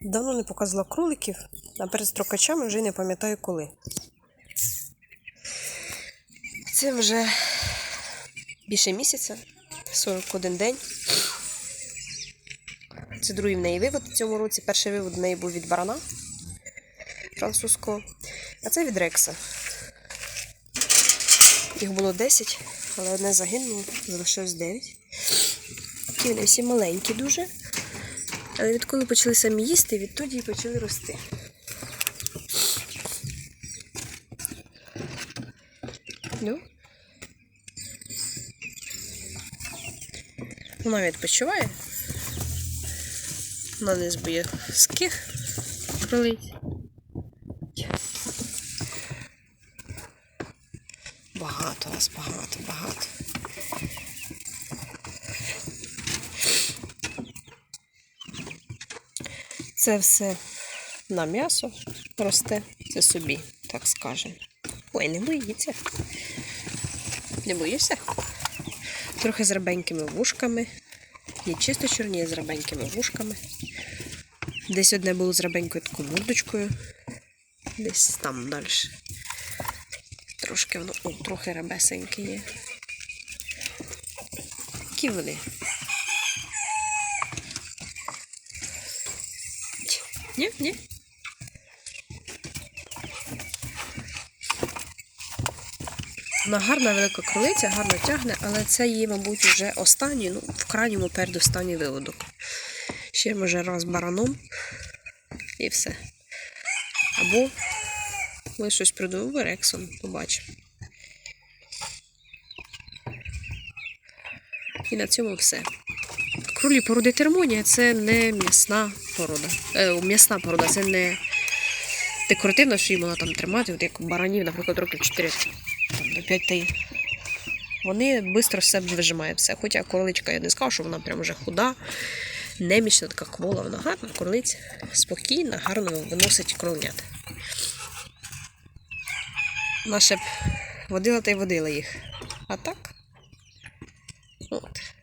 Давно не показувала кроликів, а перед строкачами вже не пам'ятаю коли. Це вже більше місяця, 41 день. Це другий в неї вивод в цьому році. Перший вивод в неї був від барана французького, а це від Рекса. Їх було 10, але одне загинуло, залишилось 9. Такі вони всі маленькі дуже. Але відколи почали самі їсти, відтоді і почали рости. Ну. Вона відпочиває. Вона не збиє ских кролиць. Багато вас, багато, багато. Це все на м'ясо росте, це собі, так скажемо. Ой, не боїться. Не боїшся? Трохи з рабенькими вушками. Є чисто чорні з рабенькими вушками. Десь одне було з рабенькою такою мордочкою. Десь там далі. Трошки воно, о, трохи рабесеньке є. Які вони? Ні, ні. Вона гарна велика кролиця, гарно тягне, але це її, мабуть, вже останній, ну, в крайньому передостанній виводок. Ще може раз бараном і все. Або ми щось придумали рексом, побачимо. І на цьому все. Кролі породи термонія це не м'ясна порода. Е, м'ясна порода, це не декоративна, що їм вона там тримати, от як баранів, наприклад, років 4 там, до 5 Вони швидко все вижимає все. Хоча короличка, я не скажу, що вона прям вже худа, немічна, така квола, вона гарна, королиця, спокійна, гарно виносить кровнят. Вона ще б водила та й водила їх. А так? От.